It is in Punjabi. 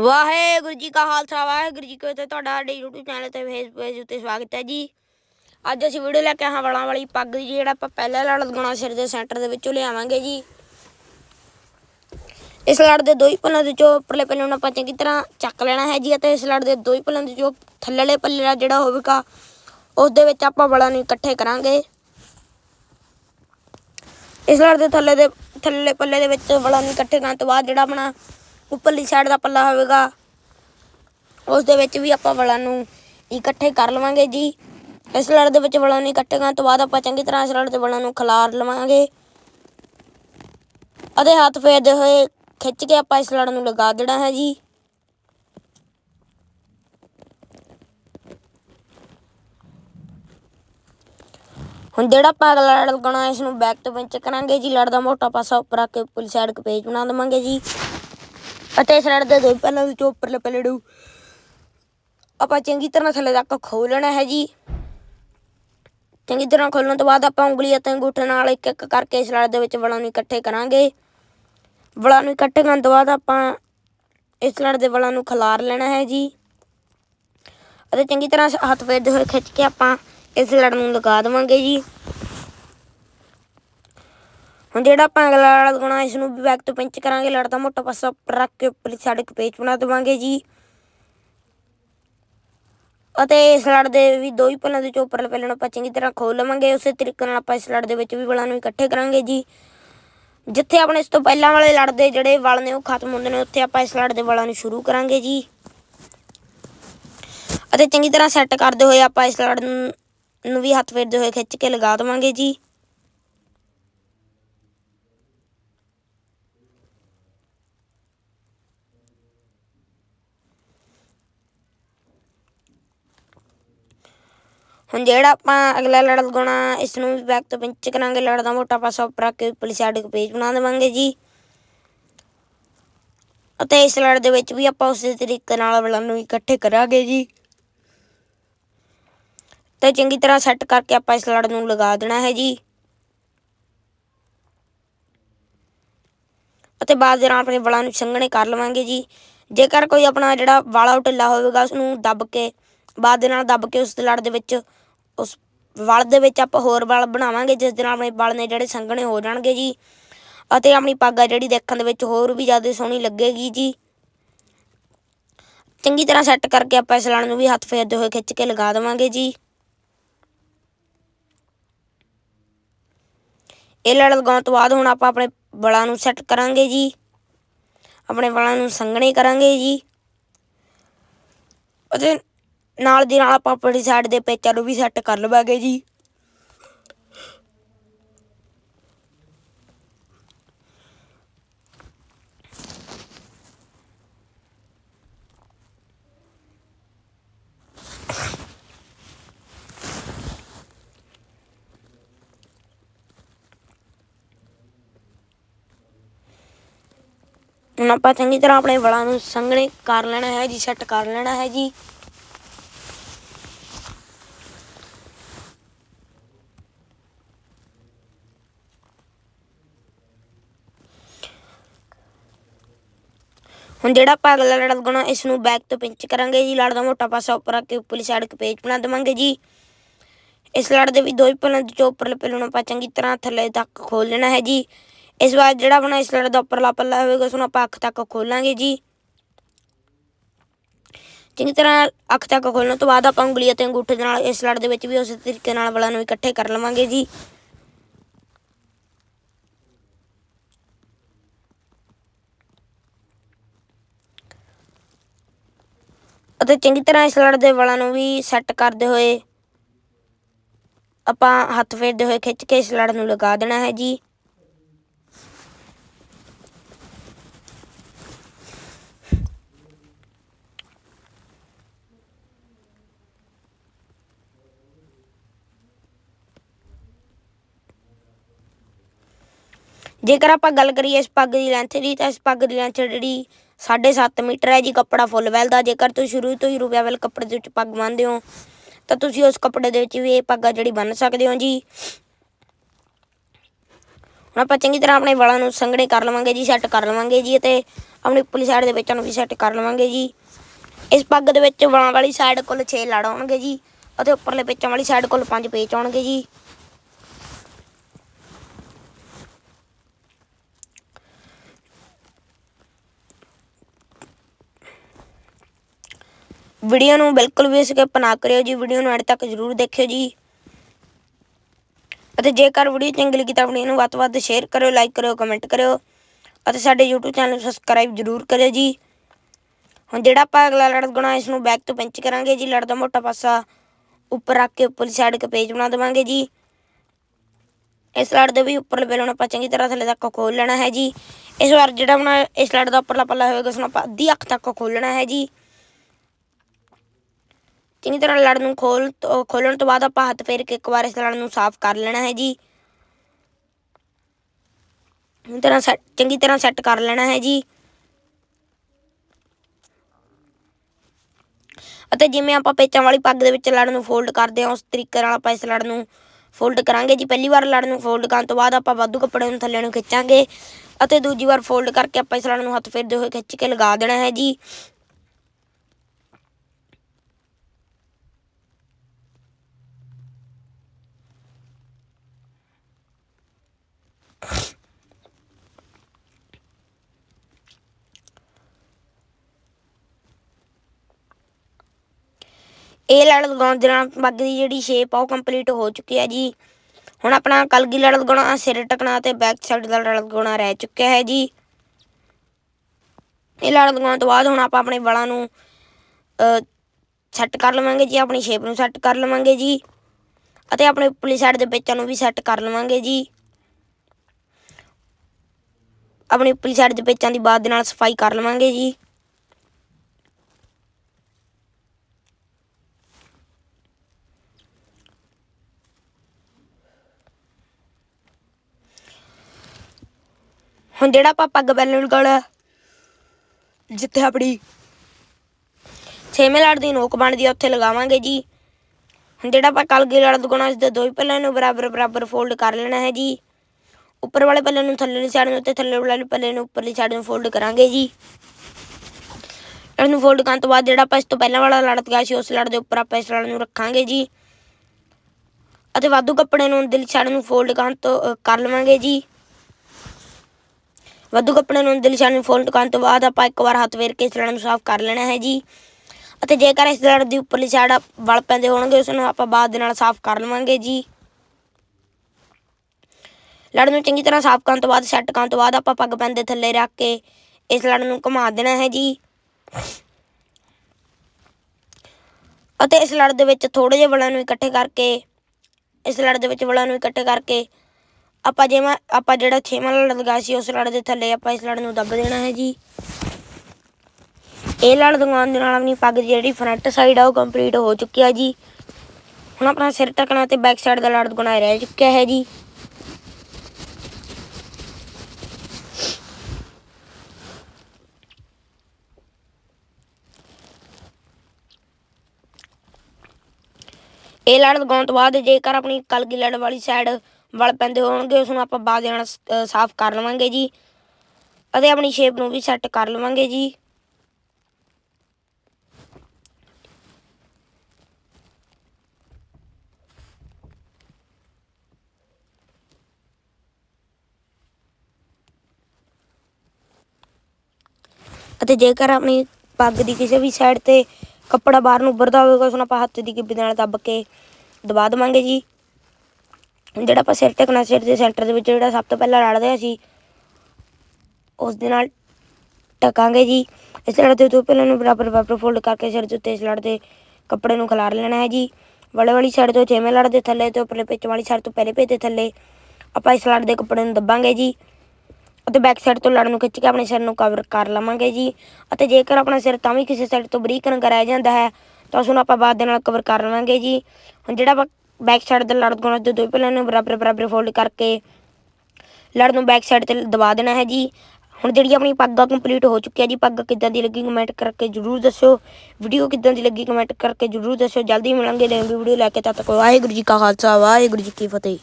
ਵਾਹਿਗੁਰੂ ਜੀ ਕਾ ਖਾਲਸਾ, ਵਾਹਿਗੁਰੂ ਜੀ ਕੀ ਫਤਿਹ। ਤੁਹਾਡਾ ਸਾਡੇ YouTube ਚੈਨਲ ਤੇ ਫੇਸਬੁੱਕ ਪੇਜ ਉੱਤੇ ਸਵਾਗਤ ਹੈ ਜੀ। ਅੱਜ ਅਸੀਂ ਵੀਡੀਓ ਲੈ ਕੇ ਆਹਾਂ ਵਾਲਾਂ ਵਾਲੀ ਪੱਗ ਦੀ, ਜਿਹੜਾ ਆਪਾਂ ਪਹਿਲਾ ਲੜ ਲਗਾਉਣਾ ਸਿਰ ਦੇ ਸੈਂਟਰ ਦੇ ਵਿੱਚੋਂ ਲਿਆਵਾਂਗੇ ਜੀ। ਇਸ ਲੜ ਦੇ ਦੋ ਹੀ ਪੱਲਿਆਂ ਦੇ ਚੋਂ ਉੱਪਰਲੇ ਪੱਲੇ ਨੂੰ ਆਪਾਂ ਚੰਗੀ ਤਰ੍ਹਾਂ ਚੱਕ ਲੈਣਾ ਹੈ ਜੀ, ਅਤੇ ਇਸ ਲੜ ਦੇ ਦੋ ਹੀ ਪੱਲਿਆਂ ਦੇ ਚੋਂ ਥੱਲੇਲੇ ਪੱਲੇ ਦਾ ਜਿਹੜਾ ਹੋਵੇਗਾ ਉਸ ਦੇ ਵਿੱਚ ਆਪਾਂ ਵਾਲਾਂ ਨੂੰ ਇਕੱਠੇ ਕਰਾਂਗੇ। ਇਸ ਲੜ ਦੇ ਥੱਲੇ ਦੇ, ਥੱਲੇ ਪੱਲੇ ਦੇ ਵਿੱਚ ਵਾਲਾਂ ਨੂੰ ਇਕੱਠੇ ਕਰਨ ਤੋਂ ਬਾਅਦ ਜਿਹੜਾ ਆਪਣਾ ਉੱਪਰਲੀ ਸਾਈਡ ਦਾ ਪੱਲਾ ਹੋਵੇਗਾ। ਉਸ ਦੇ ਵਿੱਚ ਵੀ ਆਪਾਂ ਵਲਾਂ ਨੂੰ ਇਕੱਠੇ ਕਰ ਲਵਾਂਗੇ ਜੀ। ਇਸ ਲੜ ਦੇ ਵਿੱਚ ਵਲਾਂ ਨੂੰ ਇਕੱਠੇ ਕਰਨ ਤੋਂ ਬਾਅਦ ਆਪਾਂ ਚੰਗੀ ਤਰ੍ਹਾਂ ਇਸ ਲੜ ਦੇ ਵਲਾਂ ਨੂੰ ਖਿਲਾਰ ਲਵਾਂਗੇ। ਅਤੇ ਹੱਥ ਫੇਰਦੇ ਹੋਏ ਖਿੱਚ ਕੇ ਆਪਾਂ ਇਸ ਲੜ ਨੂੰ ਲਗਾ ਦੇਣਾ ਹੈ ਜੀ। ਹੁਣ ਜਿਹੜਾ ਆਪਾਂ ਅਗਲਾ ਲੜ ਲਗਾਉਣਾ, ਇਸ ਨੂੰ ਬੈਕ ਤੋਂ ਪਿੰਚ ਕਰਾਂਗੇ ਜੀ। ਲੜ ਦਾ ਮੋਟਾ ਪਾਸਾ ਉੱਪਰ ਆ ਕੇ ਉੱਪਰਲੀ ਸਾਈਡ ਕਪੇਜ ਬਣਾ ਦੇਵਾਂਗੇ ਜੀ। ਅਤੇ ਇਸ ਦੇ ਦੋ ਪਹਿਲਾਂ ਵਿੱਚੋਂ ਉੱਪਰਲੇ ਪੱਲੇ ਨੂੰ ਆਪਾਂ ਚੰਗੀ ਤਰ੍ਹਾਂ ਥੱਲੇ ਤੱਕ ਖੋਲਣਾ ਹੈ ਜੀ। ਚੰਗੀ ਤਰ੍ਹਾਂ ਖੋਲਣ ਤੋਂ ਬਾਅਦ ਆਪਾਂ ਉਂਗਲੀ ਅਤੇ ਅੰਗੂਠੇ ਨਾਲ ਇੱਕ ਇੱਕ ਕਰਕੇ ਇਸ ਦੇ ਵਿੱਚ ਵਲਾਂ ਨੂੰ ਇਕੱਠੇ ਕਰਾਂਗੇ। ਵਲਾਂ ਨੂੰ ਇਕੱਠੇ ਕਰਨ ਤੋਂ ਬਾਅਦ ਆਪਾਂ ਇਸ ਲੜ ਦੇ ਵਲਾਂ ਨੂੰ ਖਿਲਾਰ ਲੈਣਾ ਹੈ ਜੀ। ਅਤੇ ਚੰਗੀ ਤਰ੍ਹਾਂ ਹੱਥ ਫੇਰਦੇ ਹੋਏ ਖਿੱਚ ਕੇ ਆਪਾਂ ਇਸ ਲੜ ਨੂੰ ਲਗਾ ਦੇਵਾਂਗੇ ਜੀ। ਹੁਣ ਜਿਹੜਾ ਆਪਾਂ ਅਗਲਾ ਲੜ ਲਗਾਉਣਾ ਇਸ ਨੂੰ ਵੀ ਬੈਕ ਤੋਂ ਪਿੰਚ ਕਰਾਂਗੇ ਲੜਦਾ ਮੋਟਾ ਪਾਸਾ ਉੱਪਰ ਰੱਖ ਕੇ ਉੱਪਰ ਸਾਡੇ ਇੱਕ ਪੇਚ ਬਣਾ ਦੇਵਾਂਗੇ ਜੀ। ਅਤੇ ਇਸ ਲੜ ਦੇ ਵੀ ਦੋ ਹੀ ਪੱਲਾਂ ਦੇ ਚੋਂ ਉੱਪਰਲੇ ਆਪਾਂ ਚੰਗੀ ਤਰ੍ਹਾਂ ਖੋਲ ਲਵਾਂਗੇ, ਉਸੇ ਤਰੀਕੇ ਨਾਲ ਆਪਾਂ ਇਸ ਲੜ ਦੇ ਵਿੱਚ ਵੀ ਵਲਾਂ ਨੂੰ ਇਕੱਠੇ ਕਰਾਂਗੇ ਜੀ। ਜਿੱਥੇ ਆਪਣੇ ਇਸ ਤੋਂ ਪਹਿਲਾਂ ਵਾਲੇ ਲੜ ਦੇ ਜਿਹੜੇ ਵਲ ਨੇ, ਉਹ ਖਤਮ ਹੁੰਦੇ ਨੇ, ਉੱਥੇ ਆਪਾਂ ਇਸ ਲੜ ਦੇ ਵਲਾਂ ਨੂੰ ਸ਼ੁਰੂ ਕਰਾਂਗੇ ਜੀ। ਅਤੇ ਚੰਗੀ ਤਰ੍ਹਾਂ ਸੈੱਟ ਕਰਦੇ ਹੋਏ ਆਪਾਂ ਇਸ ਲੜ ਨੂੰ ਨੂੰ ਵੀ ਹੱਥ ਫੇਰਦੇ ਹੋਏ ਖਿੱਚ ਕੇ ਲਗਾ ਦੇਵਾਂਗੇ ਜੀ। ਹੁਣ ਜਿਹੜਾ ਆਪਾਂ ਅਗਲਾ ਲੜ ਲਗਾਉਣਾ ਇਸ ਨੂੰ ਵੀ ਬੈਕ ਤੋਂ ਪਿੰਚ ਕਰਾਂਗੇ ਲੜ ਦਾ ਮੋਟਾ ਪਾਸਾ ਉੱਪਰ ਰੱਖ ਕੇ ਉੱਪਰਲੀ ਸਾਈਡ ਪੇਜ ਬਣਾ ਦੇਵਾਂਗੇ ਜੀ। ਅਤੇ ਇਸ ਲੜ ਦੇ ਵਿੱਚ ਵੀ ਆਪਾਂ ਉਸੇ ਤਰੀਕੇ ਨਾਲ ਵਲਾਂ ਨੂੰ ਇਕੱਠੇ ਕਰਾਂਗੇ ਜੀ। ਤੇ ਚੰਗੀ ਤਰ੍ਹਾਂ ਸੈੱਟ ਕਰਕੇ ਆਪਾਂ ਇਸ ਲੜ ਨੂੰ ਲਗਾ ਦੇਣਾ ਹੈ ਜੀ। ਅਤੇ ਬਾਅਦ ਦੇ ਨਾਲ ਆਪਣੇ ਵਲਾਂ ਨੂੰ ਸੰਘਣੇ ਕਰ ਲਵਾਂਗੇ ਜੀ। ਜੇਕਰ ਕੋਈ ਆਪਣਾ ਜਿਹੜਾ ਵਾਲਾ ਢਿੱਲਾ ਹੋਵੇਗਾ ਉਸ ਨੂੰ ਦੱਬ ਕੇ, ਬਾਅਦ ਦੇ ਨਾਲ ਦੱਬ ਕੇ ਉਸ ਲੜ ਦੇ ਵਿੱਚ ਉਸ ਵਲ ਦੇ ਵਿੱਚ ਆਪਾਂ ਹੋਰ ਵਲ ਬਣਾਵਾਂਗੇ, ਜਿਸ ਦੇ ਨਾਲ ਆਪਣੇ ਵਲ ਨੇ ਜਿਹੜੇ ਸੰਘਣੇ ਹੋ ਜਾਣਗੇ ਜੀ। ਅਤੇ ਆਪਣੀ ਪੱਗ ਜਿਹੜੀ ਦੇਖਣ ਦੇ ਵਿੱਚ ਹੋਰ ਵੀ ਜ਼ਿਆਦਾ ਸੋਹਣੀ ਲੱਗੇਗੀ ਜੀ। ਚੰਗੀ ਤਰ੍ਹਾਂ ਸੈੱਟ ਕਰਕੇ ਆਪਾਂ ਇਸ ਲੜ ਨੂੰ ਵੀ ਹੱਥ ਫੇਰਦੇ ਹੋਏ ਖਿੱਚ ਕੇ ਲਗਾ ਦੇਵਾਂਗੇ ਜੀ। ਇਹ ਲੜ ਲਗਾਉਣ ਤੋਂ ਬਾਅਦ ਹੁਣ ਆਪਾਂ ਆਪਣੇ ਵਲਾਂ ਨੂੰ ਸੈੱਟ ਕਰਾਂਗੇ ਜੀ। ਆਪਣੇ ਵਲਾਂ ਨੂੰ ਸੰਘਣੇ ਕਰਾਂਗੇ ਜੀ। ਅਤੇ ਨਾਲ ਦੀ ਨਾਲ ਆਪਾਂ ਆਪਣੀ ਸਾਈਡ ਦੇ ਪੇਚਾਂ ਨੂੰ ਵੀ ਸੈੱਟ ਕਰ ਲਵਾਂਗੇ ਜੀ। ਹੁਣ ਆਪਾਂ ਚੰਗੀ ਤਰ੍ਹਾਂ ਆਪਣੇ ਵਲਾਂ ਨੂੰ ਸੰਘਣੇ ਕਰ ਲੈਣਾ ਹੈ ਜੀ ਸੈੱਟ ਕਰ ਲੈਣਾ ਹੈ ਜੀ। ਹੁਣ ਜਿਹੜਾ ਆਪਾਂ ਅਗਲਾ ਲੜ ਲਗਾਉਣਾ, ਇਸ ਨੂੰ ਬੈਕ ਤੋਂ ਪਿੰਚ ਕਰਾਂਗੇ ਜੀ ਲੜ ਦਾ ਮੋਟਾ ਪਾਸਾ ਉੱਪਰ ਰੱਖ ਕੇ ਉੱਪਰਲੀ ਸਾਈਡ ਇੱਕ ਪੇਜ ਬਣਾ ਦੇਵਾਂਗੇ ਜੀ। ਇਸ ਲੜ ਦੇ ਵੀ ਦੋ ਹੀ ਪਲਾਂ ਦੇ ਉੱਪਰਲੇ ਪੱਲੇ ਨੂੰ ਆਪਾਂ ਚੰਗੀ ਤਰ੍ਹਾਂ ਥੱਲੇ ਤੱਕ ਖੋਲ ਲੈਣਾ ਹੈ ਜੀ। ਇਸ ਵਾਰ ਜਿਹੜਾ ਆਪਣਾ ਇਸ ਲੜ ਦਾ ਉੱਪਰਲਾ ਪੱਲਾ ਹੋਵੇਗਾ, ਉਸ ਨੂੰ ਆਪਾਂ ਅੱਖ ਤੱਕ ਖੋਲਾਂਗੇ ਜੀ। ਚੰਗੀ ਤਰ੍ਹਾਂ ਅੱਖ ਤੱਕ ਖੋਲਣ ਤੋਂ ਬਾਅਦ ਆਪਾਂ ਉਂਗਲੀ ਅਤੇ ਅੰਗੂਠੇ ਦੇ ਨਾਲ ਇਸ ਲੜ ਦੇ ਵਿੱਚ ਵੀ ਉਸੇ ਤਰੀਕੇ ਨਾਲ ਵਾਲਾਂ ਨੂੰ ਇਕੱਠੇ ਕਰ ਲਵਾਂਗੇ ਜੀ। ਅਤੇ ਚੰਗੀ ਤਰ੍ਹਾਂ ਇਸ ਲੜ ਦੇ ਵਲਾਂ ਨੂੰ ਵੀ ਸੈੱਟ ਕਰਦੇ ਹੋਏ ਆਪਾਂ ਹੱਥ ਫੇਰਦੇ ਹੋਏ ਖਿੱਚ ਕੇ ਇਸ ਲੜ ਨੂੰ ਲਗਾ ਦੇਣਾ ਹੈ ਜੀ। ਜੇਕਰ ਆਪਾਂ ਗੱਲ ਕਰੀਏ ਇਸ ਪੱਗ ਦੀ ਲੈਂਥ ਦੀ, ਤਾਂ ਇਸ ਪੱਗ ਦੀ ਲੈਂਥ ਜਿਹੜੀ 7.5 ਮੀਟਰ ਹੈ ਜੀ, ਕੱਪੜਾ ਫੁੱਲ ਵੈਲ ਦਾ ਜੇਕਰ ਤੁਸੀਂ ਸ਼ੁਰੂ ਤੋਂ ਹੀ ਰੁਪਿਆ ਵੈਲ ਕੱਪੜੇ ਦੇ ਵਿੱਚ ਪੱਗ ਬੰਨਦੇ ਹੋ, ਤਾਂ ਤੁਸੀਂ ਉਸ ਕੱਪੜੇ ਦੇ ਵਿੱਚ ਵੀ ਇਹ ਪੱਗ ਆ ਜਿਹੜੀ ਬੰਨ ਸਕਦੇ ਹੋ ਜੀ। ਹੁਣ ਆਪਾਂ ਚੰਗੀ ਤਰ੍ਹਾਂ ਆਪਣੇ ਵਾਲਾਂ ਨੂੰ ਸੰਘਣੇ ਕਰ ਲਵਾਂਗੇ ਜੀ, ਸੈੱਟ ਕਰ ਲਵਾਂਗੇ ਜੀ ਅਤੇ ਆਪਣੀ ਉੱਪਰਲੀ ਸਾਈਡ ਦੇ ਵਿੱਚ ਨੂੰ ਵੀ ਸੈੱਟ ਕਰ ਲਵਾਂਗੇ ਜੀ। ਇਸ ਪੱਗ ਦੇ ਵਿੱਚ ਵਾਲਾਂ ਵਾਲੀ ਸਾਈਡ ਕੁੱਲ 6 ਲੜ ਆਉਣਗੇ ਜੀ ਅਤੇ ਉੱਪਰਲੇ ਪੇਚਾਂ ਵਾਲੀ ਸਾਈਡ ਕੋਲ 5 ਪੇਚ ਆਉਣਗੇ ਜੀ। ਵੀਡੀਓ ਨੂੰ ਬਿਲਕੁਲ ਵੀ ਸਕਿਪ ਨਾ ਕਰਿਓ ਜੀ, ਵੀਡੀਓ ਨੂੰ ਅੰਤ ਤੱਕ ਜ਼ਰੂਰ ਦੇਖਿਓ ਜੀ। ਅਤੇ ਜੇਕਰ ਵੀਡੀਓ ਚੰਗੀ ਲੱਗੀ ਤਾਂ ਵੀਡੀਓ ਨੂੰ ਵੱਧ ਤੋਂ ਵੱਧ ਸ਼ੇਅਰ ਕਰਿਓ ਲਾਈਕ ਕਰਿਓ ਕਮੈਂਟ ਕਰਿਓ ਅਤੇ ਸਾਡੇ YouTube ਚੈਨਲ ਨੂੰ ਸਬਸਕ੍ਰਾਈਬ ਜ਼ਰੂਰ ਕਰਿਓ ਜੀ। ਹੁਣ ਜਿਹੜਾ ਆਪਾਂ ਅਗਲਾ ਲੜ ਗੁਣਾ, ਇਸ ਨੂੰ ਬੈਕ ਤੋਂ ਪਿੰਚ ਕਰਾਂਗੇ ਜੀ। ਲੜ ਦਾ ਮੋਟਾ ਪਾਸਾ ਉੱਪਰ ਰੱਖ ਕੇ, ਉੱਪਰਲੀ ਸਾਈਡ ਕੇ ਪੇਜ ਬਣਾ ਦੇਵਾਂਗੇ ਜੀ। ਇਸ ਲੜ ਦੇ ਵੀ ਉੱਪਰਲੇ ਪਹਿਲਾਂ ਆਪਾਂ ਚੰਗੀ ਤਰ੍ਹਾਂ ਥੱਲੇ ਤੱਕ ਖੋਲ ਲੈਣਾ ਹੈ ਜੀ। ਇਸ ਵਾਰ ਜਿਹੜਾ ਬਣਾ, ਇਸ ਲੜ ਦਾ ਉੱਪਰਲਾ ਪੱਲਾ ਹੋਵੇਗਾ ਉਸ ਨੂੰ ਆਪਾਂ ਅੱਧੀ ਅੱਖ ਤੱਕ ਖੋਲਣਾ ਹੈ ਜੀ। ਚੰਗੀ ਤਰ੍ਹਾਂ ਲੜ ਨੂੰ ਖੋਲ ਤੋਂ- ਖੋਲਣ ਤੋਂ ਬਾਅਦ ਆਪਾਂ ਹੱਥ ਫੇਰ ਕੇ ਇੱਕ ਵਾਰ ਇਸ ਲੜ ਨੂੰ ਸਾਫ਼ ਕਰ ਲੈਣਾ ਹੈ ਜੀ। ਚੰਗੀ ਤਰ੍ਹਾਂ ਸੈੱਟ ਚੰਗੀ ਤਰ੍ਹਾਂ ਸੈੱਟ ਕਰ ਲੈਣਾ ਹੈ ਜੀ। ਅਤੇ ਜਿਵੇਂ ਆਪਾਂ ਪੇਚਾਂ ਵਾਲੀ ਪੱਗ ਦੇ ਵਿੱਚ ਲੜ ਨੂੰ ਫੋਲਡ ਕਰਦੇ ਹਾਂ, ਉਸ ਤਰੀਕੇ ਨਾਲ ਆਪਾਂ ਇਸ ਲੜ ਨੂੰ ਫੋਲਡ ਕਰਾਂਗੇ ਜੀ। ਪਹਿਲੀ ਵਾਰ ਲੜ ਨੂੰ ਫੋਲਡ ਕਰਨ ਤੋਂ ਬਾਅਦ ਆਪਾਂ ਵਾਧੂ ਕੱਪੜੇ ਨੂੰ ਥੱਲੇ ਨੂੰ ਖਿੱਚਾਂਗੇ ਅਤੇ ਦੂਜੀ ਵਾਰ ਫੋਲਡ ਕਰਕੇ ਆਪਾਂ ਇਸ ਲੜ ਨੂੰ ਹੱਥ ਫੇਰਦੇ ਹੋਏ ਖਿੱਚ ਕੇ ਲਗਾ ਦੇਣਾ ਹੈ ਜੀ। ਇਹ ਲੜ ਲਗਾਉਣ ਦੇ ਨਾਲ ਪੱਗ ਦੀ ਜਿਹੜੀ ਸ਼ੇਪ ਆ ਉਹ ਕੰਪਲੀਟ ਹੋ ਚੁੱਕੀ ਹੈ ਜੀ। ਹੁਣ ਆਪਣਾ ਕਲਗੀ ਲੜ ਲਗਾਉਣਾ ਸਿਰ ਟਕਣਾ ਤੇ ਬੈਕ ਸਾਈਡ ਦਾ ਲੜ ਲਗਾਉਣਾ ਰਹਿ ਚੁੱਕਿਆ ਹੈ ਜੀ। ਇਹ ਲੜ ਲਗਾਉਣ ਤੋਂ ਬਾਅਦ ਹੁਣ ਆਪਾਂ ਆਪਣੇ ਵਾਲਾਂ ਨੂੰ ਸੈੱਟ ਕਰ ਲਵਾਂਗੇ ਜੀ, ਆਪਣੀ ਸ਼ੇਪ ਨੂੰ ਸੈੱਟ ਕਰ ਲਵਾਂਗੇ ਜੀ। ਅਤੇ ਆਪਣੇ ਉੱਪਰਲੀ ਸਾਈਡ ਦੇ ਪੇਚਾਂ ਨੂੰ ਵੀ ਸੈੱਟ ਕਰ ਲਵਾਂਗੇ ਜੀ। ਆਪਣੀ ਉੱਪਰਲੀ ਸਾਈਡ ਦੇ ਪੇਚਾਂ ਦੀ ਬਾਅਦ ਦੇ ਨਾਲ ਸਫ਼ਾਈ ਕਰ ਲਵਾਂਗੇ ਜੀ। ਹੁਣ ਜਿਹੜਾ ਆਪਾਂ ਪੱਗ ਬੈਲਣ ਕੋਲ ਜਿੱਥੇ ਆਪਣੀ ਛੇਵੇਂ ਲੜ ਦੀ ਨੋਕ ਬਣਦੀ ਆ, ਉੱਥੇ ਲਗਾਵਾਂਗੇ ਜੀ। ਹੁਣ ਜਿਹੜਾ ਆਪਾਂ ਕਲਗੀ ਲੜ ਦੁਗਣਾ ਇਸ ਦੇ ਦੋ ਹੀ ਪੱਲਿਆਂ ਨੂੰ ਬਰਾਬਰ ਬਰਾਬਰ ਫੋਲਡ ਕਰ ਲੈਣਾ ਹੈ ਜੀ। ਉੱਪਰ ਵਾਲੇ ਪੱਲੇ ਨੂੰ, ਥੱਲੇ ਵਾਲੀ ਸਾਈਡ ਨੂੰ ਤੇ ਥੱਲੇ ਵਾਲੇ ਪੱਲੇ ਨੂੰ, ਉੱਪਰਲੀ ਸਾਈਡ ਨੂੰ ਫੋਲਡ ਕਰਾਂਗੇ ਜੀ। ਇਹਨੂੰ ਫੋਲਡ ਕਰਨ ਤੋਂ ਬਾਅਦ ਜਿਹੜਾ ਆਪਾਂ ਇਸ ਤੋਂ ਪਹਿਲਾਂ ਵਾਲਾ ਲੜ ਗਿਆ ਸੀ, ਉਸ ਲੜ ਦੇ ਉੱਪਰ ਆਪਾਂ ਇਸ ਲੜ ਨੂੰ ਰੱਖਾਂਗੇ ਜੀ। ਅਤੇ ਵਾਧੂ ਕੱਪੜੇ ਨੂੰ, ਦਿਲ ਸਾਈਡ ਨੂੰ ਫੋਲਡ ਕਰਨ ਤੋਂ ਕਰ ਲਵਾਂਗੇ ਜੀ। ਵਾਧੂ ਕੱਪੜੇ ਨੂੰ ਦਿਲ ਸਾਈਡ ਫੋਲਡ ਕਰਨ ਤੋਂ ਬਾਅਦ ਆਪਾਂ ਇੱਕ ਵਾਰ ਹੱਥ ਫੇਰ ਕੇ ਇਸ ਨੂੰ ਸਾਫ਼ ਕਰ ਲੈਣਾ ਹੈ ਜੀ। ਅਤੇ ਜੇਕਰ ਇਸ ਲੜ ਦੀ ਉੱਪਰਲੀ ਸਾਈਡ ਵਲ ਪੈਂਦੇ ਹੋਣਗੇ, ਉਸ ਨੂੰ ਆਪਾਂ ਬਾਅਦ ਦੇ ਨਾਲ ਸਾਫ਼ ਕਰ ਲਵਾਂਗੇ ਜੀ। ਲੜ ਨੂੰ ਚੰਗੀ ਤਰ੍ਹਾਂ ਸਾਫ਼ ਕਰਨ ਤੋਂ ਬਾਅਦ, ਸੈੱਟ ਕਰਨ ਤੋਂ ਬਾਅਦ ਆਪਾਂ ਪੱਗ ਪੈਂਦੇ ਥੱਲੇ ਰੱਖ ਕੇ ਇਸ ਲੜ ਨੂੰ ਘੁਮਾ ਦੇਣਾ ਹੈ ਜੀ। ਅਤੇ ਇਸ ਲੜ ਦੇ ਵਿੱਚ ਥੋੜੇ ਜਿਹੇ ਵਲਾਂ ਨੂੰ ਇਕੱਠੇ ਕਰਕੇ, ਇਸ ਲੜ ਦੇ ਵਿੱਚ ਵਲਾਂ ਨੂੰ ਇਕੱਠੇ ਕਰਕੇ ਆਪਾਂ ਜਿਵੇਂ, ਆਪਾਂ ਜਿਹੜਾ ਛੇਵਾਂ ਲੜ ਲਗਾਇਆ ਸੀ, ਉਸ ਲੜ ਦੇ ਥੱਲੇ ਆਪਾਂ ਇਸ ਲੜ ਨੂੰ ਦੱਬ ਦੇਣਾ ਹੈ ਜੀ। ਇਹ ਲੜ ਦਵਾਉਣ ਦੇ ਨਾਲ ਆਪਣੀ ਪੱਗ ਜਿਹੜੀ ਫਰੰਟ ਸਾਈਡ ਆ, ਉਹ ਕੰਪਲੀਟ ਹੋ ਚੁੱਕੀ ਆ ਜੀ। ਹੁਣ ਆਪਣਾ ਸਿਰ ਟਕਣਾ ਤੇ ਬੈਕ ਸਾਈਡ ਦਾ ਲੜ ਦੁਗਣਾ ਰਹਿ ਚੁੱਕਿਆ ਹੈ ਜੀ। ਇਹ ਲੜ ਲਗਾਉਣ ਤੋਂ ਬਾਅਦ ਜੇਕਰ ਆਪਣੀ ਕਲਗੀ ਲੜ ਵਾਲੀ ਸਾਈਡ ਵਲ ਪੈਂਦੇ ਹੋਣਗੇ, ਉਸ ਨੂੰ ਆਪਾਂ ਬਾਅਦ ਦੇ ਨਾਲ ਸਾਫ਼ ਕਰ ਲਵਾਂਗੇ ਜੀ। ਅਤੇ ਆਪਣੀ ਸ਼ੇਪ ਨੂੰ ਵੀ ਸੈੱਟ ਕਰ ਲਵਾਂਗੇ ਜੀ। ਅਤੇ ਜੇਕਰ ਆਪਣੀ ਪੱਗ ਦੀ ਕਿਸੇ ਵੀ ਸਾਈਡ ਤੇ ਕੱਪੜਾ ਬਾਹਰ ਨੂੰ ਉੱਭਰਦਾ ਹੋਵੇਗਾ, ਉਸ ਨੂੰ ਆਪਾਂ ਹੱਥ ਦੀ ਗਿੱਬੀ ਨਾਲ ਦੱਬ ਕੇ ਦਬਾ ਦੇਵਾਂਗੇ ਜੀ। ਜਿਹੜਾ ਆਪਾਂ ਸਿਰ ਟਕਣਾ ਸਿਰ ਦੇ ਸੈਂਟਰ ਦੇ ਵਿੱਚ ਜਿਹੜਾ ਸਭ ਤੋਂ ਪਹਿਲਾਂ ਲੜਦੇ ਸੀ ਉਸ ਦੇ ਨਾਲ ਟਕਾਂਗੇ ਜੀ। ਇਸ ਲੜ ਦੇ ਤੋਂ ਪਹਿਲਾਂ ਨੂੰ ਬਰਾਬਰ ਬਰਾਬਰ ਫੋਲਡ ਕਰਕੇ ਸਿਰ ਦੇ ਉੱਤੇ ਇਸ ਲੜ ਕੱਪੜੇ ਨੂੰ ਖਿਲਾਰ ਲੈਣਾ ਹੈ ਜੀ। ਵਾਲੇ ਵਾਲੀ ਸਾਈਡ ਤੋਂ ਛੇਵੇਂ ਲੜ ਦੇ ਥੱਲੇ ਤੇ ਉੱਪਰਲੇ ਪਿੱਛ ਵਾਲੀ ਸਾਈਡ ਤੋਂ ਪਹਿਲੇ ਪੇ ਦੇ ਥੱਲੇ ਆਪਾਂ ਇਸ ਲੜ ਦੇ ਕੱਪੜੇ ਨੂੰ ਦੱਬਾਂਗੇ ਜੀ ਅਤੇ ਬੈਕ ਸਾਈਡ ਤੋਂ ਲੜ ਨੂੰ ਖਿੱਚ ਕੇ ਆਪਣੇ ਸਿਰ ਨੂੰ ਕਵਰ ਕਰ ਲਵਾਂਗੇ ਜੀ। ਅਤੇ ਜੇਕਰ ਆਪਣਾ ਸਿਰ ਤਾਂ ਵੀ ਕਿਸੇ ਸਾਈਡ ਤੋਂ ਬਰੀਕ ਰੰਗ ਰਹਿ ਜਾਂਦਾ ਹੈ, ਤਾਂ ਉਸ ਨੂੰ ਆਪਾਂ ਬਾਅਦ ਦੇ ਨਾਲ ਕਵਰ ਕਰ ਲਵਾਂਗੇ ਜੀ। ਹੁਣ ਜਿਹੜਾ ਆਪਾਂ ਬੈਕ ਸਾਈਡ ਦਾ ਲੜ ਗੁਣਾ ਦੇ ਦੋ ਪਹਿਲਾਂ ਨੂੰ ਬਰਾਬਰ ਬਰਾਬਰ ਫੋਲਡ ਕਰਕੇ ਲੜ ਨੂੰ ਬੈਕ ਸਾਈਡ ਤੇ ਦਬਾ ਦੇਣਾ ਹੈ ਜੀ। ਹੁਣ ਜਿਹੜੀ ਆਪਣੀ ਪੱਗ ਕੰਪਲੀਟ ਹੋ ਚੁੱਕੀ ਹੈ ਜੀ। ਪੱਗ ਕਿੱਦਾਂ ਦੀ ਲੱਗੀ ਕਮੈਂਟ ਕਰਕੇ ਜਰੂਰ ਦੱਸਿਓ। ਵੀਡੀਓ ਕਿੱਦਾਂ ਦੀ ਲੱਗੀ ਕਮੈਂਟ ਕਰਕੇ ਜਰੂਰ ਦੱਸਿਓ। ਜਲਦੀ ਮਿਲਾਂਗੇ ਨਵੀਂ ਵੀਡੀਓ ਲੈ ਕੇ। ਤਦ ਤੱਕ ਵਾਹਿਗੁਰੂ ਜੀ ਕਾ ਖਾਲਸਾ, ਵਾਹਿਗੁਰੂ ਜੀ ਕੀ ਫਤਿਹ।